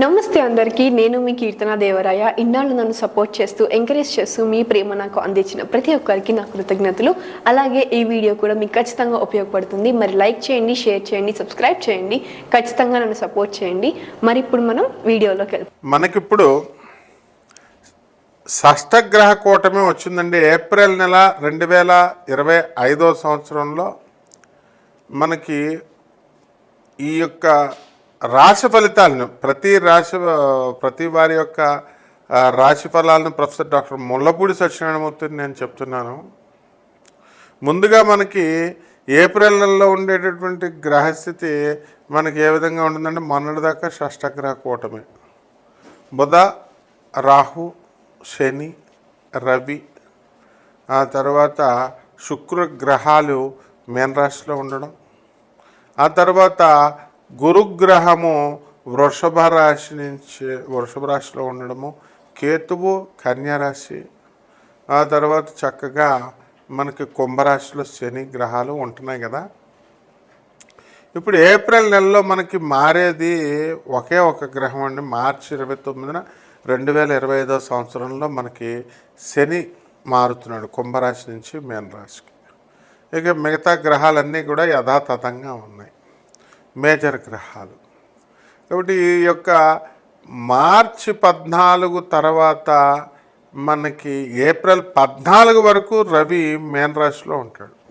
నమస్తే అందరికీ నేను మీ కీర్తన దేవరాయ. ఇన్నాళ్ళు నన్ను సపోర్ట్ చేస్తూ ఎంకరేజ్ చేస్తూ మీ ప్రేమ నాకు అందించిన ప్రతి ఒక్కరికి నా కృతజ్ఞతలు. అలాగే ఈ వీడియో కూడా మీకు ఖచ్చితంగా ఉపయోగపడుతుంది. మరి లైక్ చేయండి షేర్ చేయండి సబ్స్క్రైబ్ చేయండి. ఖచ్చితంగా నన్ను సపోర్ట్ చేయండి. మరి ఇప్పుడు మనం వీడియోలోకి వెళ్తాం మనకిప్పుడు షష్టగ్రహ కూటమి వచ్చిందండి. ఏప్రిల్ నెల రెండు వేల ఇరవై ఐదో సంవత్సరంలో మనకి ఈ యొక్క రాశి ఫలితాలను ప్రతి రాశి ప్రతి వారి యొక్క రాశి ఫలాలను ప్రొఫెసర్ డాక్టర్ ముల్లపూడి సత్యనారాయణమూర్తి నేను చెప్తున్నాను. ముందుగా మనకి ఏప్రిల్ నెలలో ఉండేటటువంటి గ్రహస్థితి మనకి ఏ విధంగా ఉంటుందంటే మొన్నటిదాకా షష్టగ్రహ కూటమి. బుధ రాహు శని రవి ఆ తర్వాత శుక్ర గ్రహాలు మేన రాశిలో ఉండడం. ఆ తర్వాత గురుగ్రహము వృషభ రాశి నుంచి వృషభ రాశిలో ఉండడము కేతువు కన్యారాశి. ఆ తర్వాత చక్కగా మనకి కుంభరాశిలో శని గ్రహాలు ఉంటున్నాయి కదా. ఇప్పుడు ఏప్రిల్ నెలలో మనకి మారేది ఒకే ఒక గ్రహం అండి. మార్చి ఇరవై తొమ్మిదిన రెండు వేల ఇరవై ఐదో సంవత్సరంలో మనకి శని మారుతున్నాడు కుంభరాశి నుంచి మీన రాశికి ఇక మిగతా గ్రహాలన్నీ కూడా యథాతథంగా ఉన్నాయి. మేజర్ గ్రహాలు. కాబట్టి ఈ యొక్క మార్చి పద్నాలుగు తర్వాత మనకి ఏప్రిల్ పద్నాలుగు వరకు రవి మేన్ రాశిలో ఉంటాడు.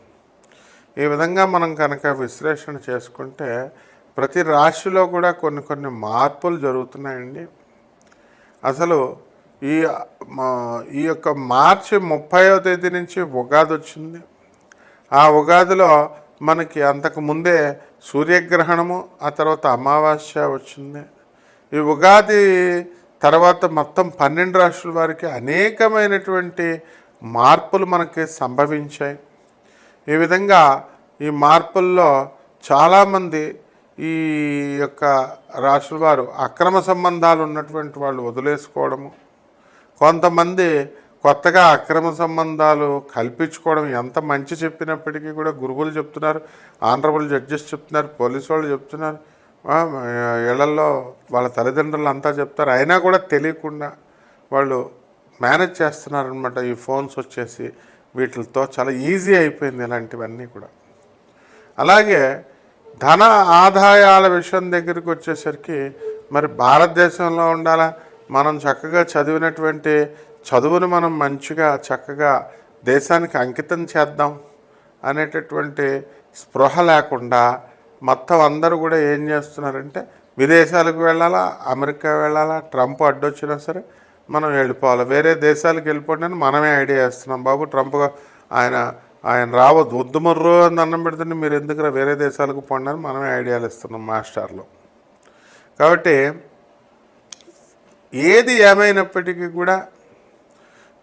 ఈ విధంగా మనం కనుక విశ్లేషణ చేసుకుంటే ప్రతి రాశిలో కూడా కొన్ని కొన్ని మార్పులు జరుగుతున్నాయండి. అసలు ఈ మా- ఈ యొక్క మార్చి ముప్పైవ తేదీ నుంచి ఉగాది వచ్చింది. ఆ ఉగాదిలో మనకి అంతకు ముందే సూర్యగ్రహణము ఆ తర్వాత అమావాస్య వచ్చింది. ఈ ఉగాది తర్వాత మొత్తం పన్నెండు రాష్ట్రాల వారికి అనేకమైనటువంటి మార్పులు మనకి సంభవించాయి. ఈ విధంగా ఈ మార్పుల్లో చాలామంది ఈ యొక్క రాశుల వారు అక్రమ సంబంధాలు ఉన్నటువంటి వాళ్ళు వదిలేసుకోవడము కొంతమంది కొత్తగా అక్రమ సంబంధాలు కల్పించుకోవడం ఎంత మంచి చెప్పినప్పటికీ కూడా గురువులు చెప్తున్నారు ఆనరబుల్ జడ్జెస్ చెప్తున్నారు పోలీసు వాళ్ళు చెప్తున్నారు. ఇళ్ళలో వాళ్ళ తల్లిదండ్రులు అంతా చెప్తారు. అయినా కూడా తెలియకుండా వాళ్ళు మేనేజ్ చేస్తున్నారనమాట ఈ ఫోన్స్ వచ్చేసి వీటితో చాలా ఈజీ అయిపోయింది ఇలాంటివన్నీ కూడా. అలాగే ధన ఆదాయాల విషయం దగ్గరికి వచ్చేసరికి మరి భారతదేశంలో ఉండాలా? మనం చక్కగా చదివినటువంటి చదువును మనం మంచిగా చక్కగా దేశానికి అంకితం చేద్దాం అనేటటువంటి స్పృహ లేకుండా మొత్తం అందరూ కూడా ఏం చేస్తున్నారంటే విదేశాలకు వెళ్ళాలా అమెరికా వెళ్ళాలా ట్రంప్ అడ్డొచ్చినా సరే మనం వెళ్ళిపోవాలి. వేరే దేశాలకు వెళ్ళిపోండి అని మనమే ఐడియా చేస్తున్నాం బాబు ట్రంప్ ఆయన ఆయన రావద్దు వద్దుమర్రు అని అన్నం పెడుతుంటే మీరు ఎందుకు వేరే దేశాలకు పోండి అని మనమే ఐడియాలు ఇస్తున్నాం మాస్టర్లు. కాబట్టి ఏది ఏమైనప్పటికీ కూడా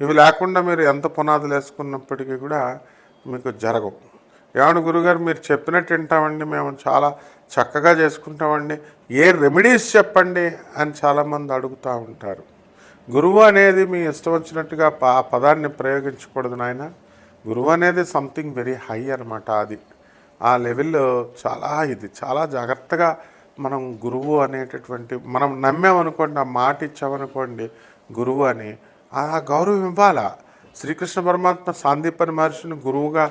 ఇవి లేకుండా మీరు ఎంత పునాదులు వేసుకున్నప్పటికీ కూడా మీకు జరగవు. ఏమన్నా గురుగారు మీరు చెప్పినట్టు వింటామండి మేము చాలా చక్కగా చేసుకుంటామండి. ఏ రెమెడీస్ చెప్పండి అని చాలామంది అడుగుతూ ఉంటారు. గురువు అనేది మీ ఇష్టం వచ్చినట్టుగా ఆ పదాన్ని ప్రయోగించకూడదు నాయన. గురువు అనేది సంథింగ్ వెరీ హై అనమాట అది. ఆ లెవెల్లో చాలా ఇది చాలా జాగ్రత్తగా మనం గురువు అనేటటువంటి మనం నమ్మామనుకోండి ఆ మాట ఇచ్చామనుకోండి గురువు అని ఆ గౌరవం ఇవ్వాలా? శ్రీకృష్ణ పరమాత్మ సాందీపని మహర్షిని గురువుగా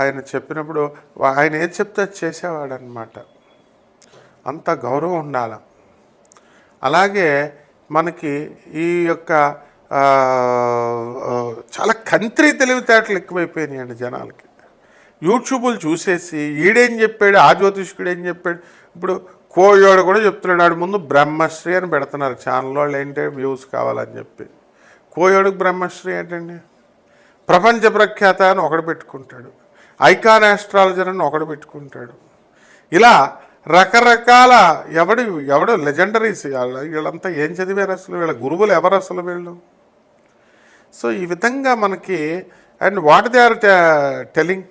ఆయన చెప్పినప్పుడు ఆయన ఏది చెప్తే చేసేవాడనమాట అంత గౌరవం ఉండాలి? అలాగే మనకి ఈ యొక్క చాలా కంత్రి తెలివితేటలు ఎక్కువైపోయినాయండి జనాలకి. యూట్యూబులు చూసేసి ఈడేం చెప్పాడు ఆ జ్యోతిష్కుడు ఏం చెప్పాడు ఇప్పుడు కోయోడు కూడా చెప్తున్నాడు ముందు బ్రహ్మశ్రీ అని పెడుతున్నారు. ఛానల్ వాళ్ళు ఏంటంటే వ్యూస్ కావాలని చెప్పి. కోయోడుకు బ్రహ్మశ్రీ ఏంటండి? ప్రపంచ ప్రఖ్యాత అని ఒకడు పెట్టుకుంటాడు. ఐకాన్ ఆస్ట్రాలజర్ అని ఒకడు పెట్టుకుంటాడు. ఇలా రకరకాల ఎవడు ఎవడు లెజెండరీస్ వీళ్ళంతా ఏం చదివారు అసలు? వీళ్ళ గురువులు ఎవరు అసలు వీళ్ళు? సో ఈ విధంగా మనకి and what they are telling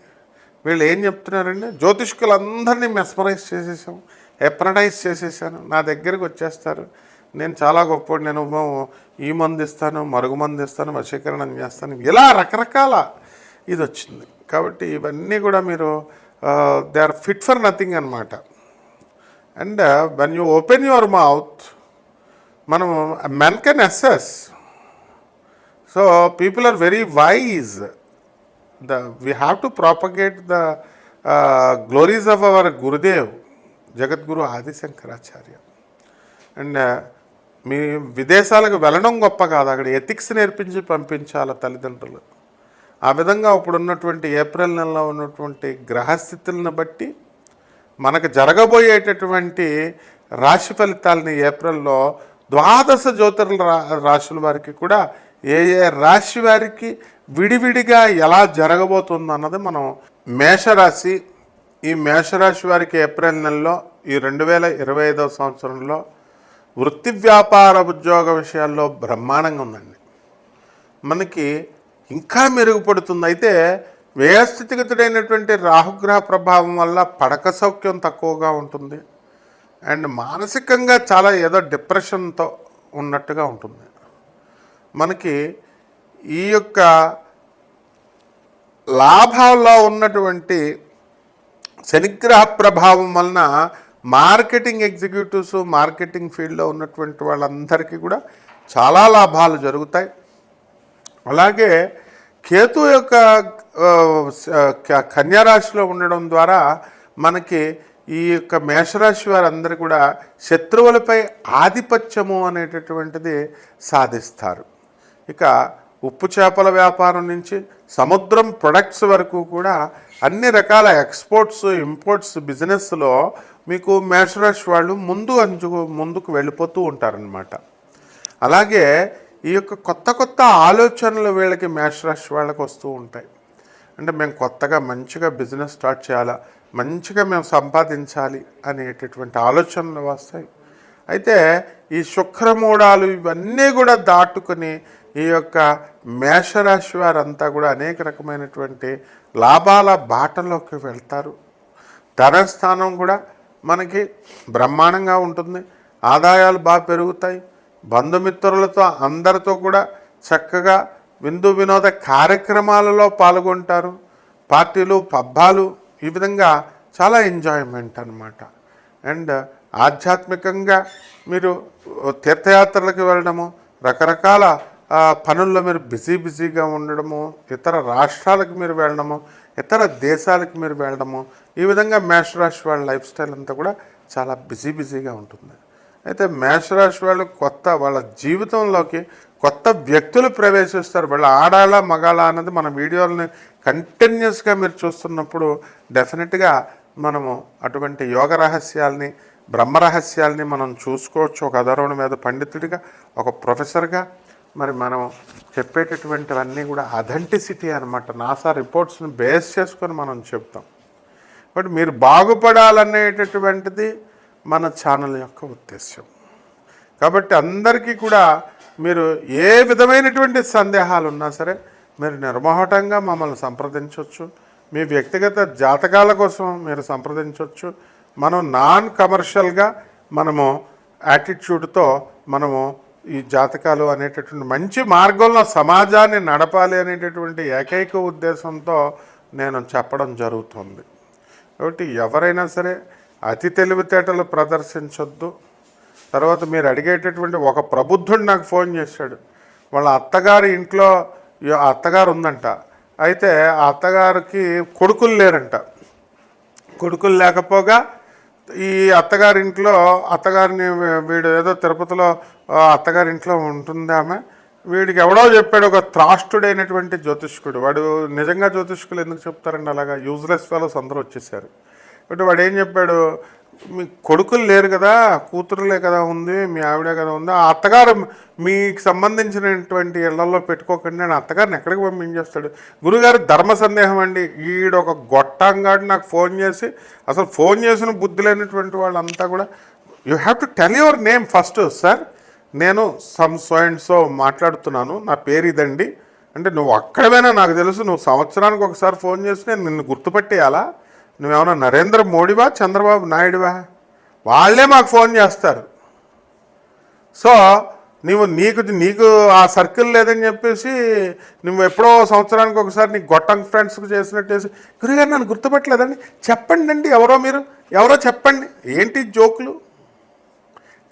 వీళ్ళు ఏం చెప్తున్నారండి? జ్యోతిష్కులందరినీ మెస్మరైజ్ చేసేసాం. ఎప్రడైజ్ చేసేసాను. నా దగ్గరికి వచ్చేస్తారు. నేను చాలా గొప్ప నేను ఈ మందు ఇస్తాను మరుగు మందు ఇస్తాను వశీకరణం చేస్తాను. ఇలా రకరకాల ఇది వచ్చింది కాబట్టి ఇవన్నీ కూడా మీరు they are fit for nothing అనమాట and when you open your mouth మనం men can assess. So people are very wise. The we have to propagate the glories of our Gurudev Gurudev, Jagadguru Adishankaracharya. And మీ విదేశాలకు వెళ్ళడం గొప్ప కాదు. అక్కడ ethics నేర్పించి పంపించాలి తల్లిదండ్రులు. ఆ విధంగా ఇప్పుడు ఉన్నటువంటి ఏప్రిల్ నెలలో ఉన్నటువంటి గ్రహస్థితులను బట్టి మనకు జరగబోయేటటువంటి రాశి ఫలితాలని ఏప్రిల్లో ద్వాదశ జ్యోతిర్ల రా- రాశుల వారికి కూడా ఏ ఏ రాశి వారికి విడివిడిగా ఎలా జరగబోతుందో అన్నది మనం మేషరాశి ఈ మేషరాశి వారికి ఏప్రిల్ నెలలో ఈ రెండు వేల ఇరవై ఐదవ సంవత్సరంలో వృత్తి వ్యాపార ఉద్యోగ విషయాల్లో బ్రహ్మాండంగా ఉందండి. మనకి ఇంకా మెరుగుపడుతుంది. అయితే వ్యయస్థితిగతుడైనటువంటి రాహుగ్రహ ప్రభావం వల్ల పడక సౌఖ్యం తక్కువగా ఉంటుంది. అండ్ మానసికంగా చాలా ఏదో డిప్రెషన్తో ఉన్నట్టుగా ఉంటుంది. మనకి ఈ యొక్క లాభాల్లో ఉన్నటువంటి శనిగ్రహ ప్రభావం వలన మార్కెటింగ్ ఎగ్జిక్యూటివ్స్ మార్కెటింగ్ ఫీల్డ్లో ఉన్నటువంటి వాళ్ళందరికీ కూడా చాలా లాభాలు జరుగుతాయి. అలాగే కేతు యొక్క కన్యారాశిలో ఉండడం ద్వారా మనకి ఈ యొక్క మేషరాశి వారందరూ కూడా శత్రువులపై ఆధిపత్యము అనేటటువంటిది సాధిస్తారు. ఇక ఉప్పు చేపల వ్యాపారం నుంచి సముద్రం ప్రొడక్ట్స్ వరకు కూడా అన్ని రకాల ఎక్స్పోర్ట్స్ ఇంపోర్ట్స్ బిజినెస్లో మీకు మేషరాశి వాళ్ళు ముందు అంచు ముందుకు వెళ్ళిపోతూ ఉంటారనమాట అలాగే ఈ యొక్క కొత్త కొత్త ఆలోచనలు వీళ్ళకి మేషరాశి వాళ్ళకి వస్తూ ఉంటాయి. అంటే మేము కొత్తగా మంచిగా బిజినెస్ స్టార్ట్ చేయాలా మంచిగా మేము సంపాదించాలి అనేటటువంటి ఆలోచనలు వస్తాయి. అయితే ఈ శుక్రమూఢాలు ఇవన్నీ కూడా దాటుకుని ఈ యొక్క మేషరాశి వారంతా కూడా అనేక రకమైనటువంటి లాభాల బాటలోకి వెళ్తారు. ధనస్థానం కూడా మనకి బ్రహ్మాండంగా ఉంటుంది. ఆదాయాలు బాగా పెరుగుతాయి. బంధుమిత్రులతో అందరితో కూడా చక్కగా విందు వినోద కార్యక్రమాలలో పాల్గొంటారు. పార్టీలు పబ్బాలు ఈ విధంగా చాలా ఎంజాయ్మెంట్ అన్నమాట. అండ్ ఆధ్యాత్మికంగా మీరు తీర్థయాత్రలకు వెళ్ళడము రకరకాల పనుల్లో మీరు బిజీ బిజీగా ఉండడము ఇతర రాష్ట్రాలకు మీరు వెళ్ళడము ఇతర దేశాలకు మీరు వెళ్ళడము ఈ విధంగా మేషరాశి వాళ్ళ లైఫ్ స్టైల్ అంతా కూడా చాలా బిజీ బిజీగా ఉంటుంది. అయితే మేషరాశి వాళ్ళు కొత్త వాళ్ళ జీవితంలోకి కొత్త వ్యక్తులు ప్రవేశిస్తారు. వాళ్ళ ఆడాల మగాళ అన్నది మన వీడియోలని కంటిన్యూస్గా మీరు చూస్తున్నప్పుడు డెఫినెట్గా మనము అటువంటి యోగ రహస్యాల్ని బ్రహ్మరహస్యాల్ని మనం చూసుకోవచ్చు. ఒక అధర్వణ మీద పండితుడిగా ఒక ప్రొఫెసర్గా మరి మనం చెప్పేటటువంటివన్నీ కూడా అథెంటిసిటీ అనమాట నాసా రిపోర్ట్స్ని బేస్ చేసుకొని మనం చెప్తాం. బట్ మీరు బాగుపడాలనేటటువంటిది మన ఛానల్ యొక్క ఉద్దేశం కాబట్టి అందరికీ కూడా మీరు ఏ విధమైనటువంటి సందేహాలు ఉన్నా సరే మీరు నిర్మోహటంగా మమ్మల్ని సంప్రదించవచ్చు మీ వ్యక్తిగత జాతకాల కోసం మీరు సంప్రదించవచ్చు మనం నాన్ కమర్షియల్గా మనము యాటిట్యూడ్తో మనము ఈ జాతకాలు అనేటటువంటి మంచి మార్గంలో సమాజాన్ని నడపాలి అనేటటువంటి ఏకైక ఉద్దేశంతో నేను చెప్పడం జరుగుతుంది. కాబట్టి ఎవరైనా సరే అతి తెలివితేటలు ప్రదర్శించొద్దు. తర్వాత మీరు అడిగేటటువంటి ఒక ప్రబుద్ధుడు నాకు ఫోన్ చేశాడు. వాళ్ళ అత్తగారి ఇంట్లో ఈ అత్తగారు ఉందంట. అయితే ఆ అత్తగారికి కొడుకులు లేరంట. కొడుకులు లేకపోగా ఈ అత్తగారింట్లో అత్తగారిని వీడు ఏదో తిరుపతిలో అత్తగారింట్లో ఉంటుంది ఆమె? వీడికి ఎవడో చెప్పాడు ఒక త్రాష్టుడైనటువంటి జ్యోతిష్కుడు. వాడు నిజంగా జ్యోతిష్కులు ఎందుకు చెప్తారండి అలాగా? యూజ్లెస్ ఫెలోస్ అందరూ వచ్చేసారు. ఇప్పుడు వాడు ఏం చెప్పాడు? మీ కొడుకులు లేరు కదా కూతురులే కదా ఉంది మీ ఆవిడే కదా ఉంది. ఆ అత్తగారు మీకు సంబంధించినటువంటి ఇళ్ళలో పెట్టుకోకండి నేను అత్తగారిని ఎక్కడికి పంపించేస్తాడు? గురుగారు ధర్మ సందేహం అండి. ఈడు ఒక గొట్టంగాడు నాకు ఫోన్ చేసి అసలు ఫోన్ చేసిన బుద్ధి లేనటువంటి వాళ్ళంతా కూడా you have to tell your name first sir నేను సమ్ సో అండ్ సో మాట్లాడుతున్నాను నా పేరు ఇదండి. అంటే నువ్వు అక్కడమైనా నాకు తెలుసు నువ్వు సంవత్సరానికి ఒకసారి ఫోన్ చేసి నేను నిన్ను గుర్తుపట్టేయాలా? నువ్వేమన్నా నరేంద్ర మోడీవా చంద్రబాబు నాయుడువా? వాళ్ళే మాకు ఫోన్ చేస్తారు. సో నువ్వు నీకు నీకు ఆ సర్కిల్ లేదని చెప్పేసి నువ్వు ఎప్పుడో సంవత్సరానికి ఒకసారి నీ గొట్టం ఫ్రెండ్స్కి చేసినట్టు చేసి గురుగారు నన్ను గుర్తుపెట్టలేదండి. చెప్పండి అండి ఎవరో మీరు? ఎవరో చెప్పండి. ఏంటి జోకులు?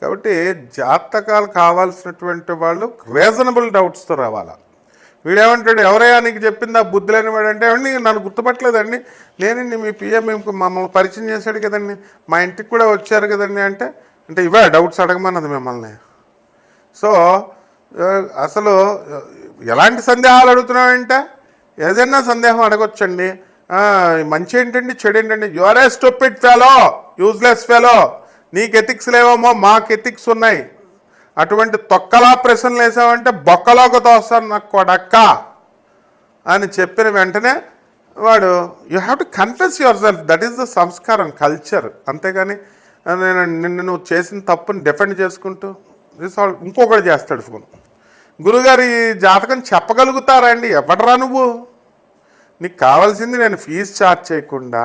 కాబట్టి జాతకాలు కావాల్సినటువంటి వాళ్ళు రీజనబుల్ డౌట్స్తో రావాలా. వీడేమంటాడు ఎవరయ్యా నీకు చెప్పింది ఆ బుద్ధి లేని వాడంటే అంటే "ఏమండి, నన్ను గుర్తుపట్టలేదండి. నేనండి మీ పిఎం మమ్మల్ని పరిచయం చేశాడు కదండి. మా ఇంటికి కూడా వచ్చారు కదండి అంటే అంటే ఇవే డౌట్స్ అడగమన్నది మిమ్మల్ని. సో అసలు ఎలాంటి సందేహాలు అడుగుతున్నావంటే ఏదైనా సందేహం అడగొచ్చండి. మంచి ఏంటండి చెడు ఏంటండి. Your a stupid fellow useless fellow నీకు ఎథిక్స్ లేవేమో మాకు ఎథిక్స్ ఉన్నాయి. అటువంటి తొక్కలా ప్రశ్నలు వేసావంటే బొక్కలోకి తోస్తాను నాకు కొడక్క అని చెప్పిన వెంటనే వాడు you have to confess yourself that is the సంస్కారం కల్చర్ అంతేగాని నేను నిన్ను నువ్వు చేసిన తప్పుని డిఫెండ్ చేసుకుంటూ this ఇంకొకటి చేస్తాడు ఫోన్. గురుగారు ఈ జాతకం చెప్పగలుగుతారండి? ఎవడరా నువ్వు? నీకు కావాల్సింది నేను ఫీజు ఛార్జ్ చేయకుండా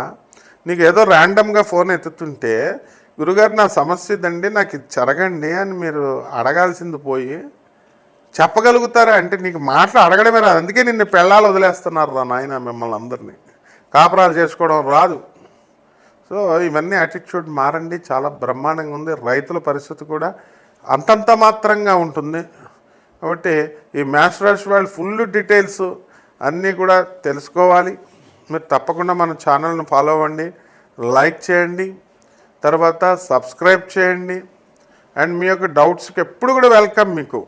నీకు ఏదో ర్యాండమ్గా ఫోన్ ఎత్తుతుంటే గురుగారు నా సమస్య ఇదండి నాకు ఇది జరగండి అని మీరు అడగాల్సింది పోయి చెప్పగలుగుతారా అంటే నీకు మాటలు అడగడమే రాదు. అందుకే నిన్ను పెళ్ళాలు వదిలేస్తున్నారు రా నాయన మిమ్మల్ని అందరినీ. కాపురాలు చేసుకోవడం రాదు. సో ఇవన్నీ యాటిట్యూడ్ మారండి. చాలా బ్రహ్మాండంగా ఉంది. రైతుల పరిస్థితి కూడా అంతంత మాత్రంగా ఉంటుంది. కాబట్టి ఈ మ్యాథ్స్ రాశి వాళ్ళు ఫుల్ డీటెయిల్స్ అన్నీ కూడా తెలుసుకోవాలి. మీరు తప్పకుండా మన ఛానల్ని ఫాలో అవ్వండి. లైక్ చేయండి. తర్వాత సబ్స్క్రైబ్ చేయండి. అండ్ మీ యొక్క డౌట్స్కి ఎప్పుడు కూడా వెల్కమ్ మీకు.